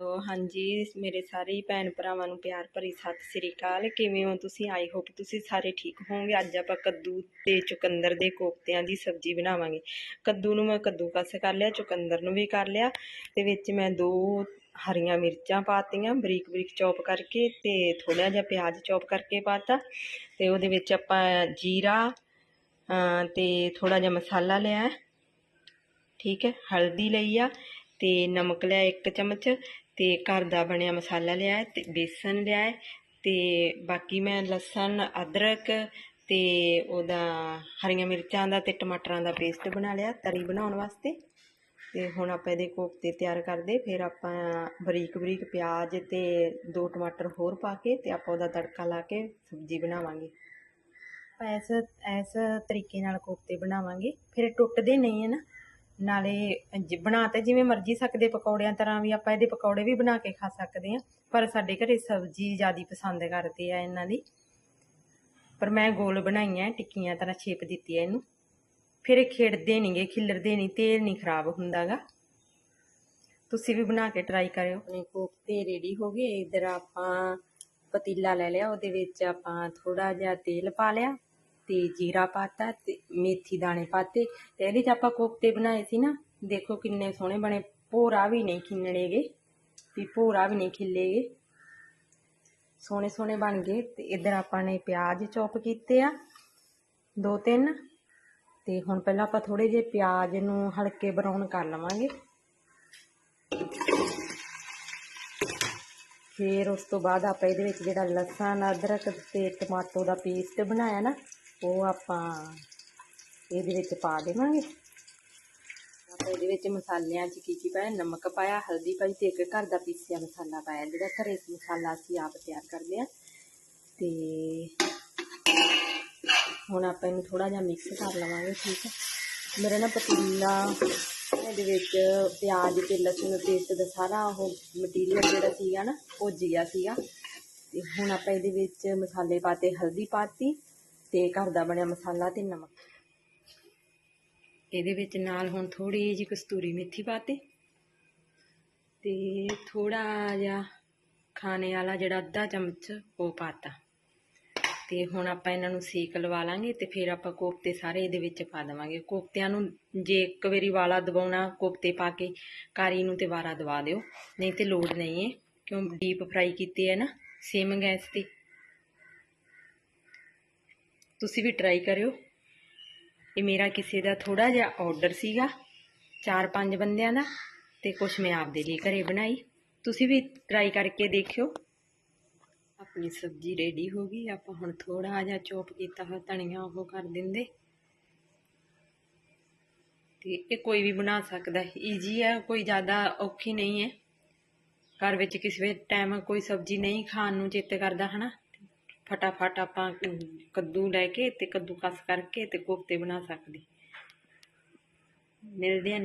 ਤੋ ਹਾਂਜੀ, ਮੇਰੇ ਸਾਰੇ ਭੈਣ ਭਰਾਵਾਂ ਨੂੰ ਪਿਆਰ ਭਰੀ ਸਤਿ ਸ੍ਰੀ ਅਕਾਲ। ਕਿਵੇਂ ਹੋ ਤੁਸੀਂ? ਆਈ ਹੋਪ ਤੁਸੀਂ ਸਾਰੇ ਠੀਕ ਹੋਵੋਗੇ। ਅੱਜ ਆਪਾਂ ਕੱਦੂ ਤੇ ਚੁਕੰਦਰ ਦੇ ਕੋਫਤਿਆਂ ਦੀ ਸਬਜ਼ੀ ਬਣਾਵਾਂਗੇ। ਕੱਦੂ ਨੂੰ ਮੈਂ ਕੱਦੂ ਕੱਸ ਕਰ ਲਿਆ, ਚੁਕੰਦਰ ਨੂੰ ਵੀ ਕਰ ਲਿਆ। ਤੇ ਵਿੱਚ ਮੈਂ ਦੋ ਹਰੀਆਂ ਮਿਰਚਾਂ ਪਾਤੀਆਂ, ਬਰੀਕ ਬਰੀਕ ਚੌਪ ਕਰਕੇ ਤੇ ਥੋੜਾ ਜਿਹਾ ਪਿਆਜ਼ ਚੌਪ ਕਰਕੇ ਪਾਤਾ। ਤੇ ਉਹਦੇ ਵਿੱਚ ਆਪਾਂ ਜੀਰਾ ਅਮ ਤੇ ਥੋੜਾ ਜਿਹਾ ਮਸਾਲਾ ਲਿਆ। ਠੀਕ ਹੈ, ਹਲਦੀ ਲਈ ਆ ਤੇ ਨਮਕ ਲਿਆ ਇੱਕ ਚਮਚ। ਤੇ ਘਰ ਦਾ ਬਣਿਆ ਮਸਾਲਾ ਲਿਆ ਹੈ ਤੇ ਬੇਸਨ ਲਿਆ ਹੈ ਤੇ ਬਾਕੀ ਮੈਂ ਲਸਣ, ਅਦਰਕ ਤੇ ਉਹਦਾ ਹਰੀਆਂ ਮਿਰਚਾਂ ਦਾ ਤੇ ਟਮਾਟਰਾਂ ਦਾ ਪੇਸਟ ਬਣਾ ਲਿਆ, ਤਰੀ ਬਣਾਉਣ ਵਾਸਤੇ। ਤੇ ਹੁਣ ਆਪਾਂ ਇਹਦੇ ਕੋਫਤੇ ਤਿਆਰ ਕਰਦੇ, ਫਿਰ ਆਪਾਂ ਬਰੀਕ ਬਰੀਕ ਪਿਆਜ਼ ਤੇ ਦੋ ਟਮਾਟਰ ਹੋਰ ਪਾ ਕੇ ਤੇ ਆਪਾਂ ਉਹਦਾ ਤੜਕਾ ਲਾ ਕੇ ਸਬਜ਼ੀ ਬਣਾਵਾਂਗੇ। ਆਪਾਂ ਇਸ ਇਸ ਤਰੀਕੇ ਨਾਲ ਕੋਫਤੇ ਬਣਾਵਾਂਗੇ। ਫਿਰ ਟੁੱਟਦੇ ਨਹੀਂ ਹੈ ਨਾ ਨਾਲੇ ਜ- ਬਣਾ ਤਾਂ ਜਿਵੇਂ ਮਰਜ਼ੀ ਸਕਦੇ ਪਕੌੜਿਆਂ ਤਰ੍ਹਾਂ ਵੀ ਆਪਾਂ ਇਹਦੇ ਪਕੌੜੇ ਵੀ ਬਣਾ ਕੇ ਖਾ ਸਕਦੇ ਹਾਂ, ਪਰ ਸਾਡੇ ਘਰੇ ਸਬਜ਼ੀ ਜ਼ਿਆਦਾ ਪਸੰਦ ਕਰਦੇ ਆ ਇਹਨਾਂ ਦੀ। ਪਰ ਮੈਂ ਗੋਲ ਬਣਾਈਆਂ, ਟਿੱਕੀਆਂ ਤਰ੍ਹਾਂ ਛੇਪ ਦਿੱਤੀ ਹੈ ਇਹਨੂੰ। ਫਿਰ ਇਹ ਖਿੜਦੇ ਨਹੀਂਗੇ ਖਿਲਰਦੇ ਨਹੀਂ ਤੇਲ ਨਹੀਂ ਖਰਾਬ ਹੁੰਦਾਗਾ। ਤੁਸੀਂ ਵੀ ਬਣਾ ਕੇ ਟਰਾਈ ਕਰਿਓ। ਆਪਣੇ ਕੋਫਤੇ ਰੈਡੀ ਹੋ ਗਏ, ਇਧਰ ਆਪਾਂ ਪਤੀਲਾ ਲੈ ਲਿਆ, ਉਹਦੇ ਵਿੱਚ ਆਪਾਂ ਥੋੜਾ ਜਿਹਾ ਤੇਲ ਪਾ ਲਿਆ। ਤੇ ਜੀਰਾ ਪਾਤਾ ਤੇ ਮੇਥੀ ਦਾਣੇ ਪਾਤੇ ਤੇ ਇਹਦੇ ਚ ਆਪਾਂ ਕੋਫਤੇ ਬਣਾਏ ਸੀ ਨਾ, ਦੇਖੋ ਕਿੰਨੇ ਸੋਹਣੇ ਬਣੇ, ਭੋਰਾ ਵੀ ਨਹੀਂ ਖਿੰਨਣੇਗੇ, ਵੀ ਭੋਰਾ ਵੀ ਨਹੀਂ ਖਿੱਲੇਗੇ। ਸੋਹਣੇ ਸੋਹਣੇ ਬਣ ਗਏ ਤੇ ਇਧਰ ਆਪਾਂ ਨੇ ਪਿਆਜ਼ ਚੌਪ ਕੀਤੇ ਆ, ਦੋ ਤਿੰਨ। ਤੇ ਹੁਣ ਪਹਿਲਾਂ ਆਪਾਂ ਥੋੜੇ ਜਿਹੇ ਪਿਆਜ਼ ਨੂੰ ਹਲਕੇ ਬਰਾਊਨ ਕਰ ਲਵਾਂਗੇ। ਫਿਰ ਉਸ ਤੋਂ ਬਾਅਦ ਆਪਾਂ ਇਹਦੇ ਵਿੱਚ ਜਿਹੜਾ ਲਸਣ, ਅਦਰਕ ਤੇ ਟਮਾਟੋ ਦਾ ਪੇਸਟ ਬਣਾਇਆ ਨਾ ਉਹ ਆਪਾਂ ਇਹਦੇ ਵਿੱਚ ਪਾ ਦੇਵਾਂਗੇ। ਆਪਾਂ ਇਹਦੇ ਵਿੱਚ ਮਸਾਲਿਆਂ 'ਚ ਕੀ ਕੀ ਪਾਇਆ? ਨਮਕ ਪਾਇਆ, ਹਲਦੀ ਪਾਈ ਤੇ ਇੱਕ ਘਰ ਦਾ ਪੀਸਿਆ ਮਸਾਲਾ ਪਾਇਆ, ਜਿਹੜਾ ਘਰੇ ਮਸਾਲਾ ਅਸੀਂ ਆਪ ਤਿਆਰ ਕਰਦੇ ਆ ਤੇ ਹੁਣ ਆਪਾਂ ਇਹਨੂੰ ਥੋੜਾ ਜਿਹਾ ਮਿਕਸ ਕਰ ਲਵਾਂਗੇ, ਠੀਕ ਹੈ? ਮੇਰਾ ਨਾ ਪਤੀਲਾ, ਇਹਦੇ ਵਿੱਚ ਪਿਆਜ਼, ਤੇ ਲਸਣ, ਪੇਸਟ ਦਾ ਸਾਰਾ ਉਹ ਮਟੀਰੀਅਲ ਜਿਹੜਾ ਸੀਗਾ ਨਾ, ਉਹ ਗਿਆ ਸੀਗਾ। ਤੇ ਹੁਣ ਆਪਾਂ ਇਹਦੇ ਵਿੱਚ ਮਸਾਲੇ ਪਾਤੇ ਹਲਦੀ ਪਾਤੀ ਤੇ ਘਰ ਦਾ ਬਣਿਆ ਮਸਾਲਾ ਤੇ ਨਮਕ। ਇਹਦੇ ਵਿੱਚ ਨਾਲ ਹੁਣ ਥੋੜੀ ਜਿਹੀ ਕਸਤੂਰੀ ਮੇਥੀ ਪਾਤੀ ਤੇ। ਥੋੜਾ ਜਿਹਾ ਖਾਣੇ ਵਾਲਾ ਜਿਹੜਾ ਅੱਧਾ ਚਮਚ ਉਹ ਪਾਤਾ। ਤੇ ਹੁਣ ਆਪਾਂ ਇਹਨਾਂ ਨੂੰ ਸੇਕ ਲਵਾ ਲਾਂਗੇ ਤੇ ਫਿਰ ਆਪਾਂ ਕੋਫਤੇ ਸਾਰੇ ਇਹਦੇ ਵਿੱਚ ਪਾ ਦੇਵਾਂਗੇ। ਕੋਫਤਿਆਂ ਨੂੰ ਜੇ ਇੱਕ ਵਾਰੀ ਵਾਲਾ ਦਬਾਉਣਾ ਕੋਫਤੇ ਪਾ ਕੇ, ਕਾਰੀ ਨੂੰ ਤੇ ਵਾਰਾ ਦਵਾ ਦਿਓ। ਨਹੀਂ ਤੇ ਲੋੜ ਨਹੀਂ ਹੈ ਕਿਉਂ ਡੀਪ ਫਰਾਈ ਕੀਤੇ ਹੈ ਨਾ ਸੇਮ ਗੈਸ ਤੇ। ਤੁਸੀਂ ਵੀ ਟਰਾਈ ਕਰਿਓ। ਇਹ ਮੇਰਾ ਕਿਸੇ ਦਾ ਥੋੜਾ ਜਿਹਾ ਆਰਡਰ ਸੀਗਾ, ਚਾਰ ਪੰਜ ਬੰਦਿਆਂ ਦਾ, ਤੇ ਕੁਝ ਮੈਂ ਆਪਦੇ ਲਈ ਘਰੇ ਬਣਾਈ। ਤੁਸੀਂ ਵੀ ਟਰਾਈ ਕਰਕੇ ਦੇਖਿਓ। ਆਪਣੀ ਸਬਜ਼ੀ ਰੈਡੀ ਹੋ ਗਈ, ਆਪਾਂ ਹੁਣ ਥੋੜਾ ਜਿਹਾ ਚੋਪ ਕੀਤਾ ਹੋਇਆ, ਧਨੀਆ ਉਹ ਕਰ ਦਿੰਦੇ। ਤੇ ਇਹ ਕੋਈ ਵੀ ਬਣਾ ਸਕਦਾ ਹੈ ਈਜੀ ਹੈ ਕੋਈ ਜ਼ਿਆਦਾ ਔਖੀ ਨਹੀਂ ਹੈ। ਘਰ ਵਿੱਚ ਕਿਸੇ ਵੀ ਟਾਈਮ ਕੋਈ ਸਬਜ਼ੀ ਨਹੀਂ ਖਾਣ ਨੂੰ ਚਿੱਤ ਕਰਦਾ, ਹਨਾ? ਫਟਾਫਟ ਆਪਾਂ ਕੱਦੂ ਲੈ ਕੇ ਤੇ ਕੱਦੂ ਕਸ ਕਰਕੇ ਤੇ ਕੋਫਤੇ ਬਣਾ ਸਕਦੇ। ਮਿਲਦੇ ਆ